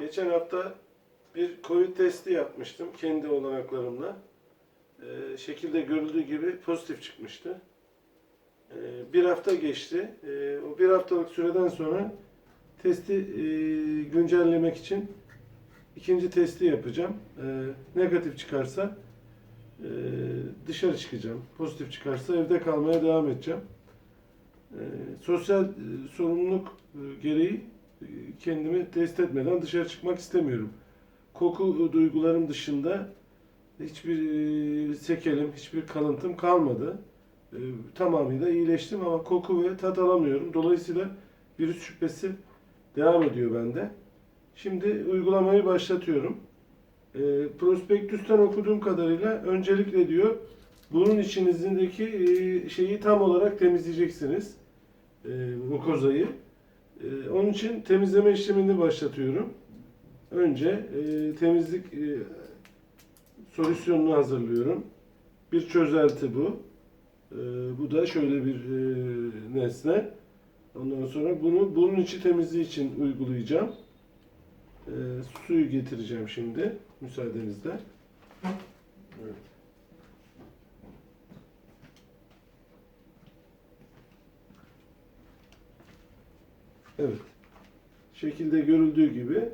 Geçen hafta bir Covid testi yapmıştım kendi olanaklarımla. Ee, şekilde görüldüğü gibi pozitif çıkmıştı. Ee, bir hafta geçti. Ee, o bir haftalık süreden sonra testi e, güncellemek için ikinci testi yapacağım. Ee, negatif çıkarsa e, dışarı çıkacağım. Pozitif çıkarsa evde kalmaya devam edeceğim. Ee, sosyal e, sorumluluk e, gereği e, kendimi test etmeden dışarı çıkmak istemiyorum. Koku duygularım dışında hiçbir e, sekelim, hiçbir kalıntım kalmadı. E, Tamamıyla iyileştim ama koku ve tat alamıyorum. Dolayısıyla virüs şüphesi devam ediyor bende. Şimdi uygulamayı başlatıyorum. E, prospektüsten okuduğum kadarıyla öncelikle diyor bunun içinizdeki e, şeyi tam olarak temizleyeceksiniz. E, mukozayı. E, onun için temizleme işlemini başlatıyorum. Önce e, temizlik e, solüsyonunu hazırlıyorum. Bir çözelti bu. E, bu da şöyle bir e, nesne. Ondan sonra bunu bunun içi temizliği için uygulayacağım. E, suyu getireceğim şimdi müsaadenizle. Evet. Şekilde görüldüğü gibi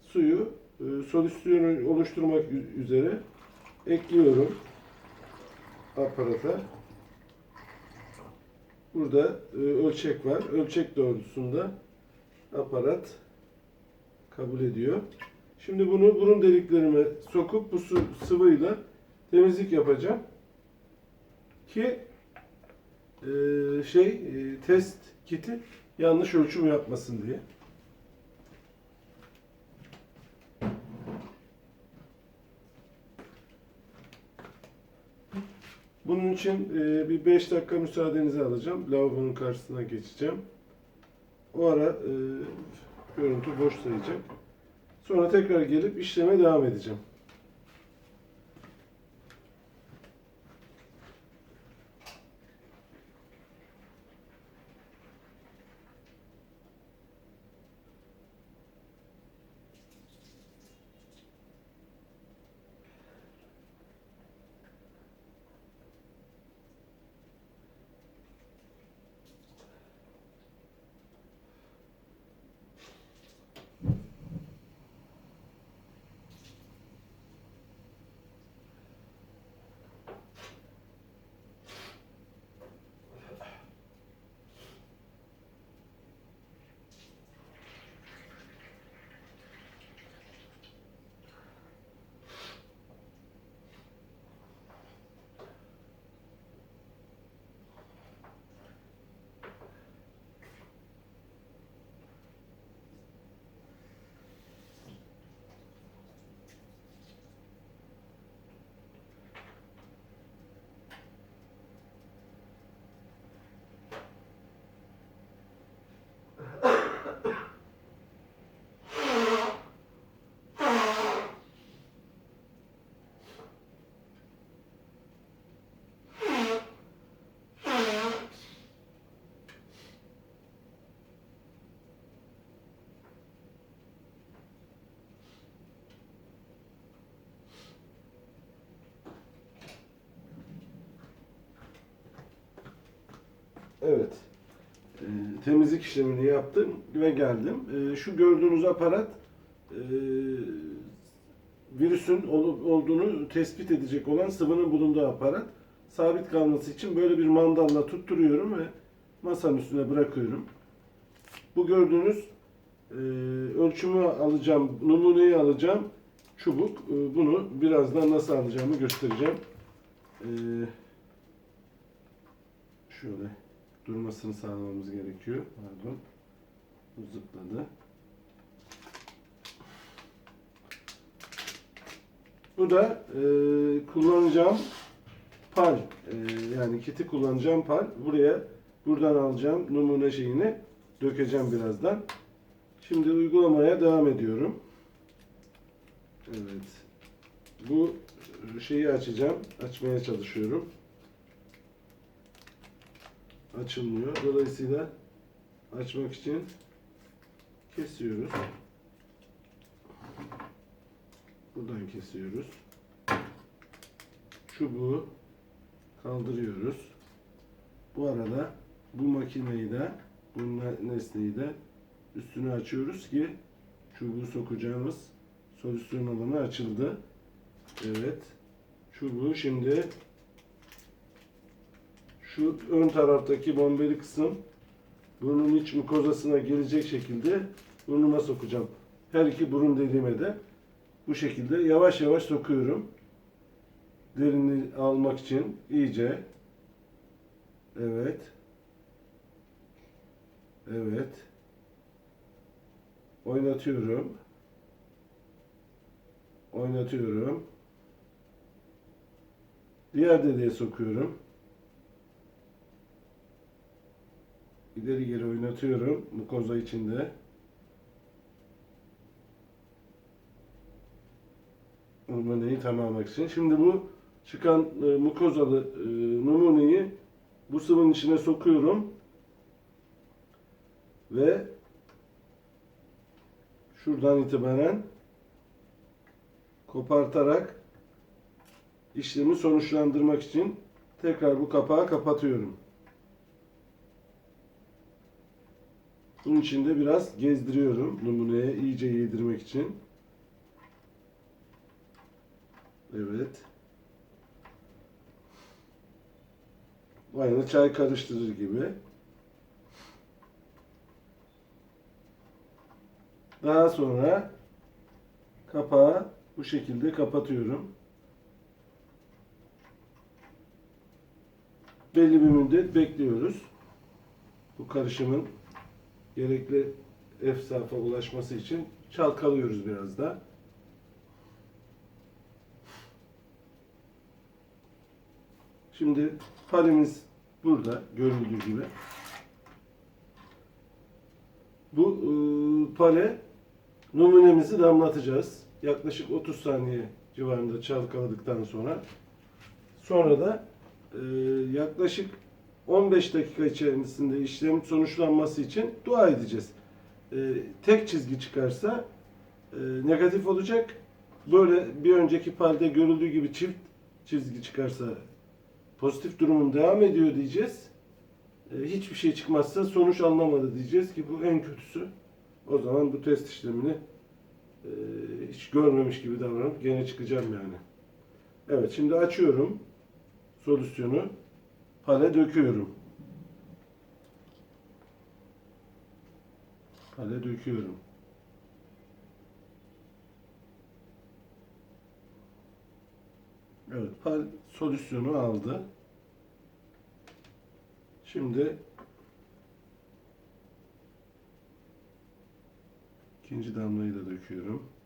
suyu e, solüsyonu oluşturmak üzere ekliyorum aparata. Burada e, ölçek var. Ölçek doğrultusunda aparat kabul ediyor. Şimdi bunu burun deliklerime sokup bu su, sıvıyla temizlik yapacağım. Ki e, şey e, test kiti yanlış ölçüm yapmasın diye. Bunun için e, bir 5 dakika müsaadenizi alacağım. Lavabonun karşısına geçeceğim. O ara e, görüntü boş sayacak. Sonra tekrar gelip işleme devam edeceğim. Evet. Ee, temizlik işlemini yaptım ve geldim. Ee, şu gördüğünüz aparat e, virüsün olup olduğunu tespit edecek olan sıvının bulunduğu aparat. Sabit kalması için böyle bir mandalla tutturuyorum ve masanın üstüne bırakıyorum. Bu gördüğünüz e, ölçümü alacağım, numuneyi alacağım çubuk. E, bunu birazdan nasıl alacağımı göstereceğim. E, şöyle durmasını sağlamamız gerekiyor. Pardon. Bu zıpladı. Bu da e, kullanacağım pal. E, yani kiti kullanacağım pal. Buraya buradan alacağım numune şeyini dökeceğim birazdan. Şimdi uygulamaya devam ediyorum. Evet. Bu şeyi açacağım. Açmaya çalışıyorum açılmıyor. Dolayısıyla açmak için kesiyoruz. şuradan kesiyoruz. Çubuğu kaldırıyoruz. Bu arada bu makineyi de bu ne- nesneyi de üstünü açıyoruz ki çubuğu sokacağımız solüsyon alanı açıldı. Evet. Çubuğu şimdi şu ön taraftaki bombeli kısım burnun iç mukozasına gelecek şekilde burnuma sokacağım. Her iki burun deliğime de bu şekilde yavaş yavaş sokuyorum. Derinliği almak için iyice. Evet. Evet. Oynatıyorum. Oynatıyorum. Diğer deliğe sokuyorum. İleri geri oynatıyorum mukoza içinde. Numuneyi tamamlamak için. Şimdi bu çıkan e, mukozalı e, numuneyi bu sıvının içine sokuyorum. Ve şuradan itibaren kopartarak işlemi sonuçlandırmak için tekrar bu kapağı kapatıyorum. Bunun için de biraz gezdiriyorum numuneye iyice yedirmek için. Evet. Aynı çay karıştırır gibi. Daha sonra kapağı bu şekilde kapatıyorum. Belli bir müddet bekliyoruz. Bu karışımın gerekli efsafa ulaşması için çalkalıyoruz biraz da. Şimdi palimiz burada görüldüğü gibi. Bu e, pale numunemizi damlatacağız. Yaklaşık 30 saniye civarında çalkaladıktan sonra. Sonra da e, yaklaşık 15 dakika içerisinde işlem sonuçlanması için dua edeceğiz. E, tek çizgi çıkarsa e, negatif olacak. Böyle bir önceki palde görüldüğü gibi çift çizgi çıkarsa pozitif durumun devam ediyor diyeceğiz. E, hiçbir şey çıkmazsa sonuç alınamadı diyeceğiz ki bu en kötüsü. O zaman bu test işlemini e, hiç görmemiş gibi davranıp gene çıkacağım yani. Evet şimdi açıyorum solüsyonu. Pale döküyorum. Pale döküyorum. Evet, pal solüsyonu aldı. Şimdi ikinci damlayı da döküyorum.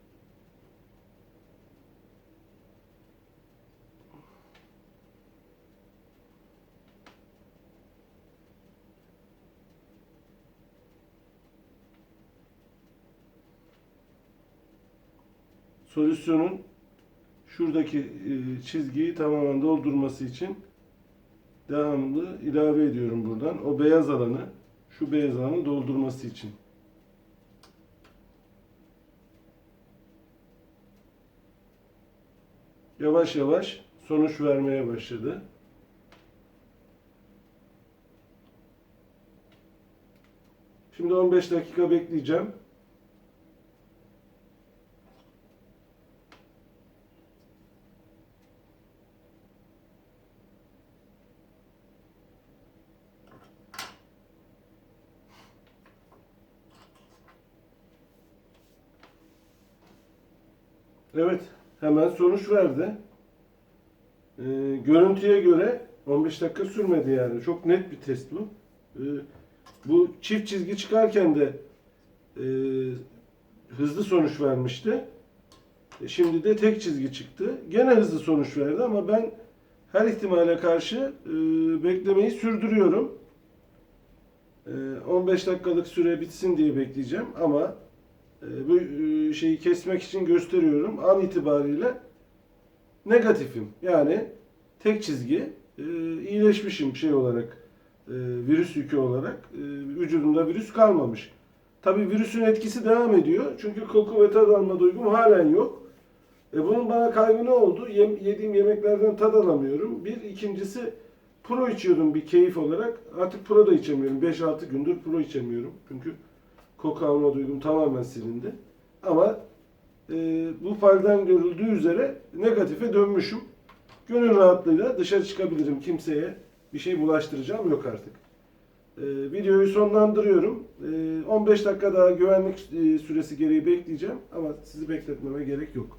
Solüsyonun şuradaki e, çizgiyi tamamen doldurması için devamlı ilave ediyorum buradan. O beyaz alanı, şu beyaz alanı doldurması için. Yavaş yavaş sonuç vermeye başladı. Şimdi 15 dakika bekleyeceğim. Evet, hemen sonuç verdi. Ee, görüntüye göre 15 dakika sürmedi yani. Çok net bir test bu. Ee, bu çift çizgi çıkarken de e, hızlı sonuç vermişti. E, şimdi de tek çizgi çıktı. Gene hızlı sonuç verdi ama ben her ihtimale karşı e, beklemeyi sürdürüyorum. E, 15 dakikalık süre bitsin diye bekleyeceğim ama bu e, şeyi kesmek için gösteriyorum. An itibariyle negatifim. Yani tek çizgi e, iyileşmişim şey olarak e, virüs yükü olarak vücudumda virüs kalmamış. Tabi virüsün etkisi devam ediyor. Çünkü koku ve tad alma duygum halen yok. E bunun bana kaybı ne oldu? Yem- yediğim yemeklerden tad alamıyorum. Bir, ikincisi pro içiyordum bir keyif olarak. Artık pro da içemiyorum. 5-6 gündür pro içemiyorum. Çünkü koku alma duygum tamamen silindi. Ama e, bu falden görüldüğü üzere negatife dönmüşüm. Gönül rahatlığıyla dışarı çıkabilirim. Kimseye bir şey bulaştıracağım yok artık. E, videoyu sonlandırıyorum. E, 15 dakika daha güvenlik e, süresi gereği bekleyeceğim ama sizi bekletmeme gerek yok.